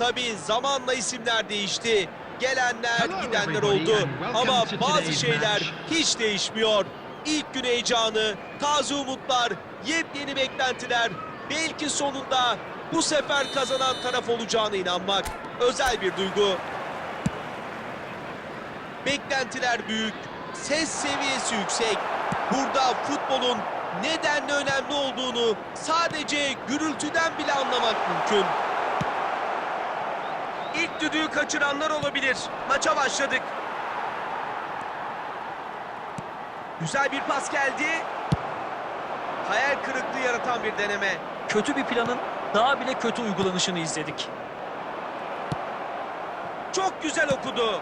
Tabii zamanla isimler değişti. Gelenler, gidenler oldu. Ama bazı şeyler hiç değişmiyor. İlk gün heyecanı, taze umutlar, yepyeni beklentiler. Belki sonunda bu sefer kazanan taraf olacağına inanmak özel bir duygu. Beklentiler büyük, ses seviyesi yüksek. Burada futbolun nedenle önemli olduğunu sadece gürültüden bile anlamak mümkün. İlk düdüğü kaçıranlar olabilir. Maça başladık. Güzel bir pas geldi. Hayal kırıklığı yaratan bir deneme. Kötü bir planın daha bile kötü uygulanışını izledik. Çok güzel okudu.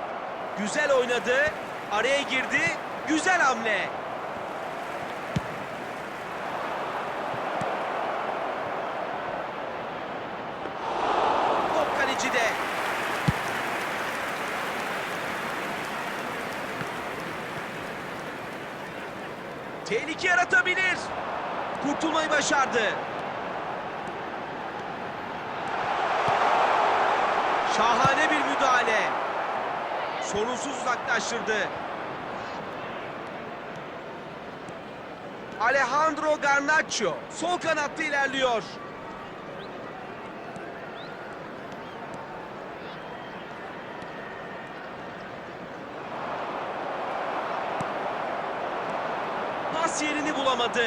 Güzel oynadı. Araya girdi. Güzel hamle. Top kalecide. Tehlike yaratabilir. Kurtulmayı başardı. Şahane bir müdahale. Sorunsuz uzaklaştırdı. Alejandro Garnacho sol kanatta ilerliyor. Pas bulamadı.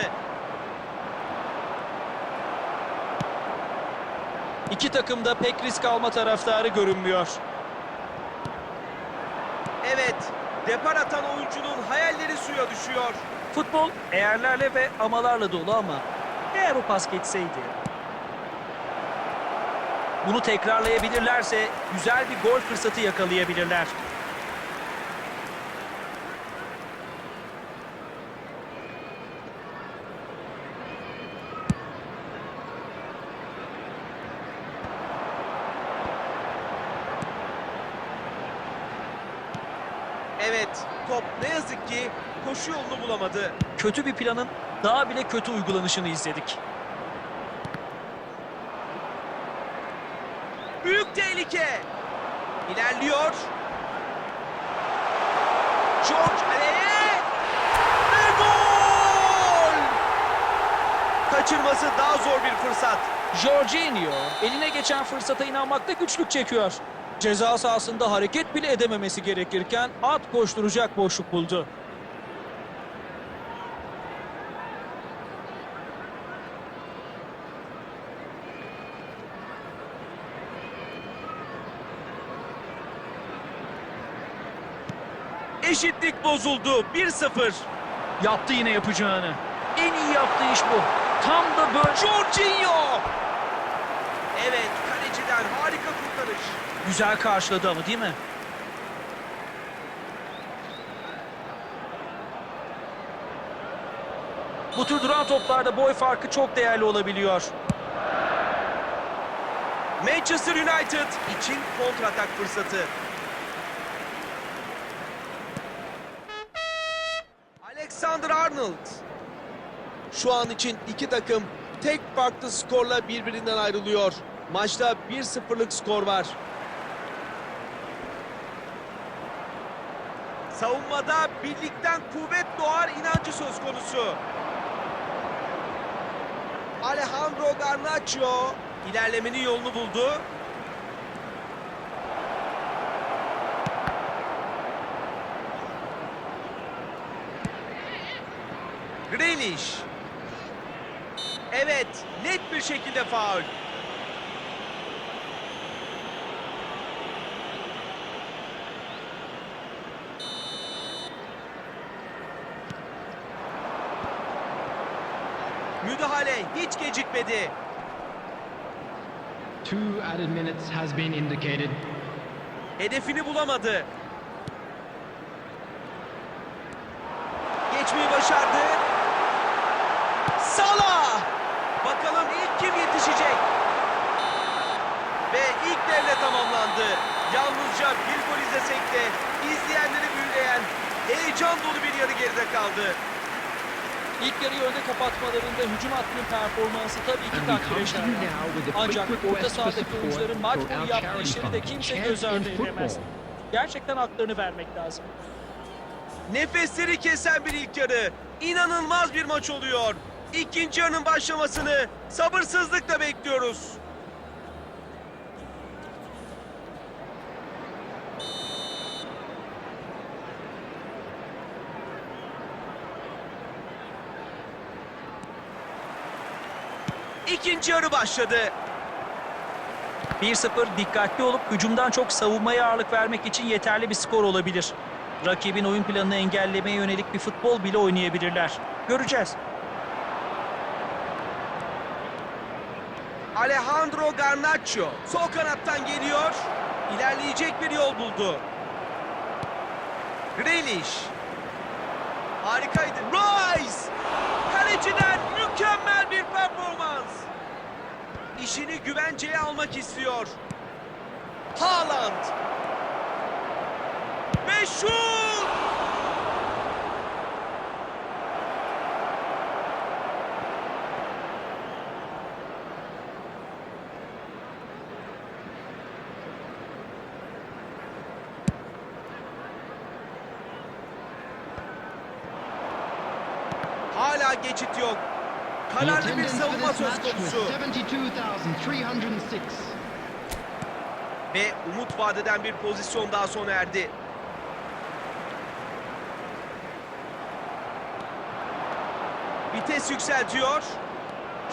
İki takım da pek risk alma taraftarı görünmüyor. Evet, depar atan oyuncunun hayalleri suya düşüyor. Futbol eğerlerle ve amalarla dolu ama eğer o pas geçseydi. Bunu tekrarlayabilirlerse güzel bir gol fırsatı yakalayabilirler. Evet, top ne yazık ki koşu yolunu bulamadı. Kötü bir planın daha bile kötü uygulanışını izledik. Büyük tehlike. İlerliyor. George Aleye. Ve gol! Kaçırması daha zor bir fırsat. Jorginho eline geçen fırsata inanmakta güçlük çekiyor. Ceza sahasında hareket bile edememesi gerekirken at koşturacak boşluk buldu. Eşitlik bozuldu. 1-0. Yaptı yine yapacağını. En iyi yaptığı iş bu. Tam da böyle. Jorginho. Evet, kurtarış. Güzel karşıladı ama değil mi? Bu tür duran toplarda boy farkı çok değerli olabiliyor. Manchester United için kontratak fırsatı. Alexander Arnold. Şu an için iki takım tek farklı skorla birbirinden ayrılıyor. Maçta 1-0'lık skor var. Savunmada birlikten kuvvet doğar inancı söz konusu. Alejandro Garnacho ilerlemenin yolunu buldu. Grealish. Evet, net bir şekilde faul. Müdahale hiç gecikmedi. Two added minutes has been indicated. Hedefini bulamadı. Geçmeyi başardı. Salah! Bakalım ilk kim yetişecek? Ve ilk devre tamamlandı. Yalnızca bir gol izlesek de izleyenleri büyüleyen heyecan dolu bir yarı geride kaldı. İlk yarıyı önde kapatmalarında hücum hattının performansı tabii ki takdire şayan. Ancak orta sahadaki oyuncuların maç boyu yaptığı işleri de kimse göz ardı edemez. Gerçekten haklarını vermek lazım. Nefesleri kesen bir ilk yarı. İnanılmaz bir maç oluyor. İkinci yarının başlamasını sabırsızlıkla bekliyoruz. İkinci yarı başladı. 1-0 dikkatli olup hücumdan çok savunmaya ağırlık vermek için yeterli bir skor olabilir. Rakibin oyun planını engellemeye yönelik bir futbol bile oynayabilirler. Göreceğiz. Alejandro Garnacho sol kanattan geliyor. İlerleyecek bir yol buldu. Grealish. Harikaydı. Rice. Kaleciden mükemmel. İşini güvenceye almak istiyor. Haaland. Ve şut! Hala geçit yok. Kararlı bir savunma söz konusu. 72,306. Ve umut vadeden bir pozisyon daha sona erdi. Vites yükseltiyor.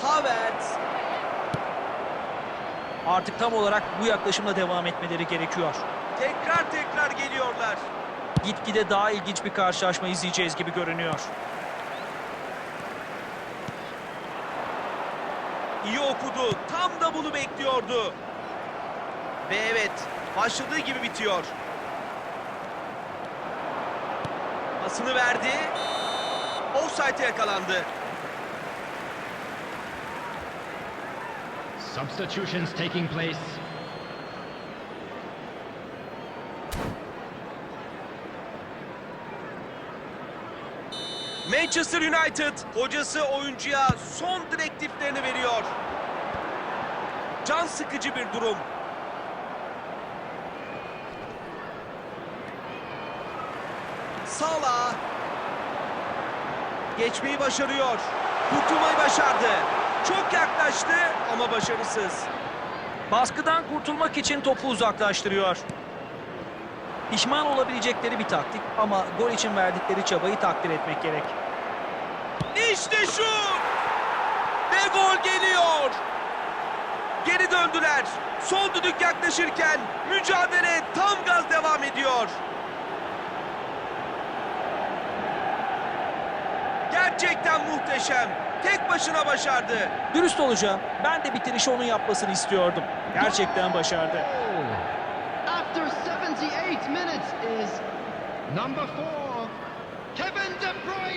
Havertz. Artık tam olarak bu yaklaşımla devam etmeleri gerekiyor. Tekrar tekrar geliyorlar. Gitgide daha ilginç bir karşılaşma izleyeceğiz gibi görünüyor. İyi okudu. Tam da bunu bekliyordu. Ve evet, başladığı gibi bitiyor. Pasını verdi. Offside'e yakalandı. Substitutions taking place. Manchester United hocası oyuncuya son direktiflerini veriyor. Can sıkıcı bir durum. Salah geçmeyi başarıyor. Kurtulmayı başardı. Çok yaklaştı ama başarısız. Baskıdan kurtulmak için topu uzaklaştırıyor. Pişman olabilecekleri bir taktik ama gol için verdikleri çabayı takdir etmek gerek. İşte şu! Ve gol geliyor. Geri döndüler. Son düdük yaklaşırken mücadele tam gaz devam ediyor. Gerçekten muhteşem. Tek başına başardı. Dürüst olacağım. Ben de bitirişi onun yapmasını istiyordum. Gerçekten başardı. After 78 minutes is number four, Kevin De Bruyne.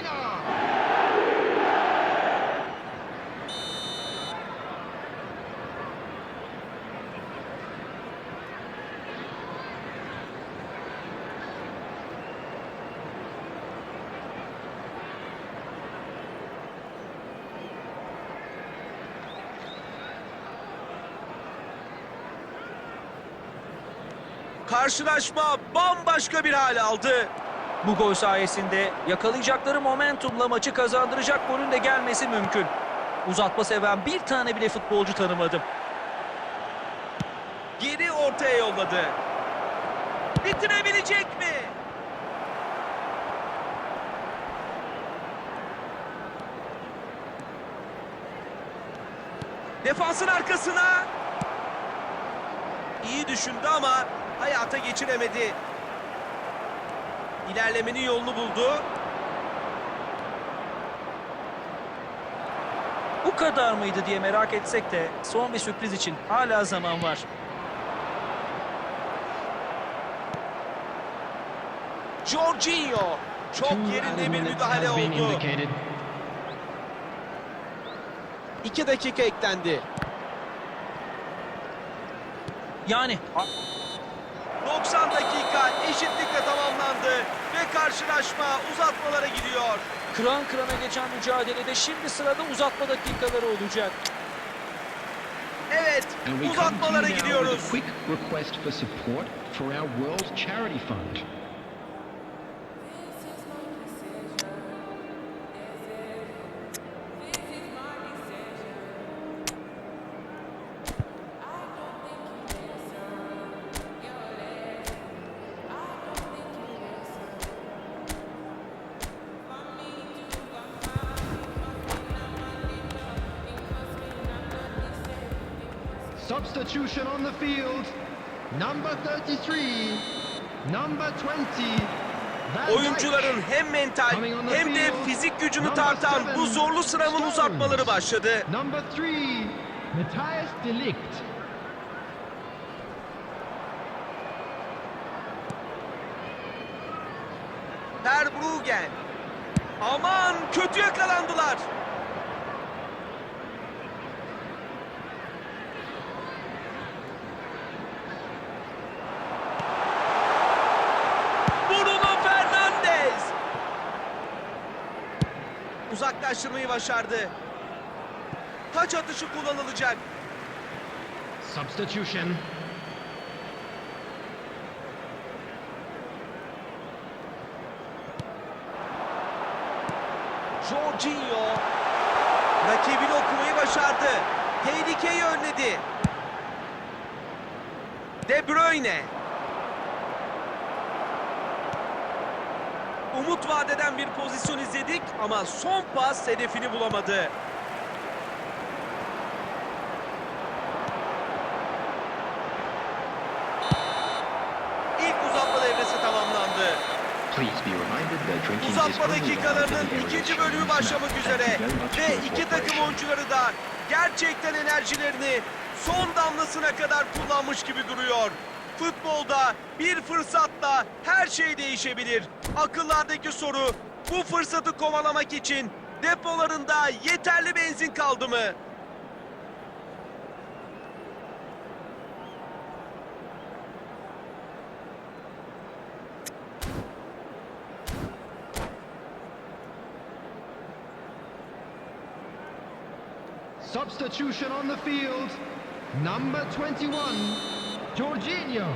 Karşılaşma bambaşka bir hal aldı. Bu gol sayesinde yakalayacakları momentumla maçı kazandıracak golün de gelmesi mümkün. Uzatma seven bir tane bile futbolcu tanımadım. Geri ortaya yolladı. Bitirebilecek mi? Defansın arkasına. İyi düşündü ama hayata geçiremedi. İlerlemenin yolunu buldu. Bu kadar mıydı diye merak etsek de son bir sürpriz için hala zaman var. Jorginho. Çok yerinde bir müdahale oldu. indicated. 2 dakika eklendi. Yani 90 dakika eşitlikle tamamlandı ve karşılaşma uzatmalara gidiyor. Kıran kırana geçen mücadelede şimdi sırada uzatma dakikaları olacak. Evet, uzatmalara gidiyoruz. Substitution on the field. Number 33. Number 20. Van Dijk. Oyuncuların hem mental hem de fizik gücünü tartan bu zorlu sınavın uzatmaları başladı. Number 3. Matthias de Ligt. Verbruggen. Aman kötü yakalandılar. Uzaklaştırmayı başardı. Taç atışı kullanılacak. Substitution. Jorginho rakibini okumayı başardı. Tehlikeyi önledi. De Bruyne. Umut vadeden bir pozisyon izledik ama son pas hedefini bulamadı. İlk uzatma devresi tamamlandı. Uzatma dakikalarının ikinci bölümü başlamak üzere ve iki takım oyuncuları da gerçekten enerjilerini son damlasına kadar kullanmış gibi duruyor. Futbolda bir fırsatla her şey değişebilir. Akıllardaki soru bu fırsatı kovalamak için depolarında yeterli benzin kaldı mı? Substitution on the field. Number 21. Jorginho.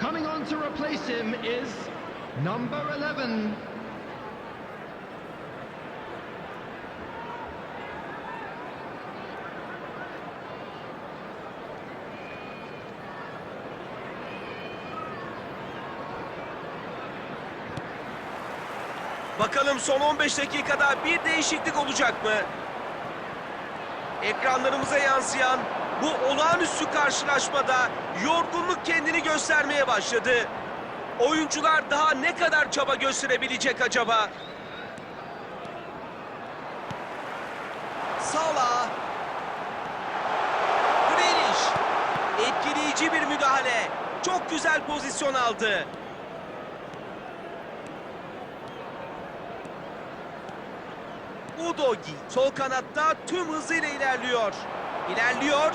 Coming on to replace him is number 11. Bakalım son 15 dakikada bir değişiklik olacak mı? Ekranlarımıza yansıyan bu olağanüstü karşılaşmada yorgunluk kendini göstermeye başladı. Oyuncular daha ne kadar çaba gösterebilecek acaba? Salah. Grealish. Etkileyici bir müdahale. Çok güzel pozisyon aldı. Udogi sol kanatta tüm hızıyla ilerliyor. İlerliyor.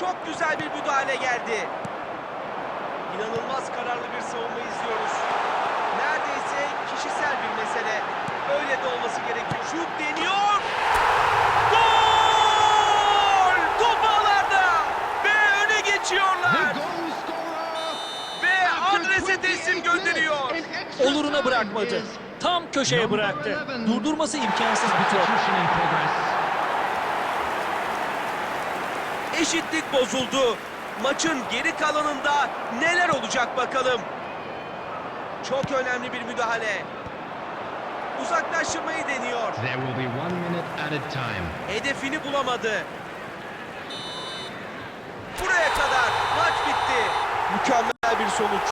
Çok güzel bir müdahale geldi. İnanılmaz kararlı bir savunma izliyoruz. Neredeyse kişisel bir mesele. Öyle de olması gerekiyor. Şut deniyor. Gol! Top ağlarda ve öne geçiyorlar. Ve adrese 28 teslim gönderiyor. Oluruna bırakmadı. Tam köşeye bıraktı. 11. Durdurması imkansız bir top. Eşitlik bozuldu. Maçın geri kalanında neler olacak bakalım. Çok önemli bir müdahale. Uzaklaştırmayı deniyor. There will be one minute added time. Hedefini bulamadı. Buraya kadar maç bitti. Mükemmel bir sonuç.